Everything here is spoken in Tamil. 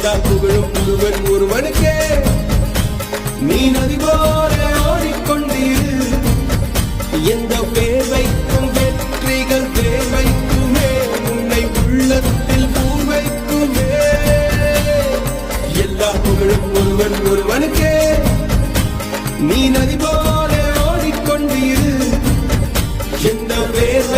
நினைத்தால் புகழும் புதுவன் ஒருவனுக்கே. நீ நதி போல ஓடிக்கொண்டீர் எந்த வேர்வைக்கும் வெற்றிகள் தேவைக்குமே. உன்னை உள்ளத்தில் பூவைக்குமே. எல்லா புகழும் ஒருவன் ஒருவனுக்கே. நீ நதி போல ஓடிக்கொண்டீர் எந்த வேர்வை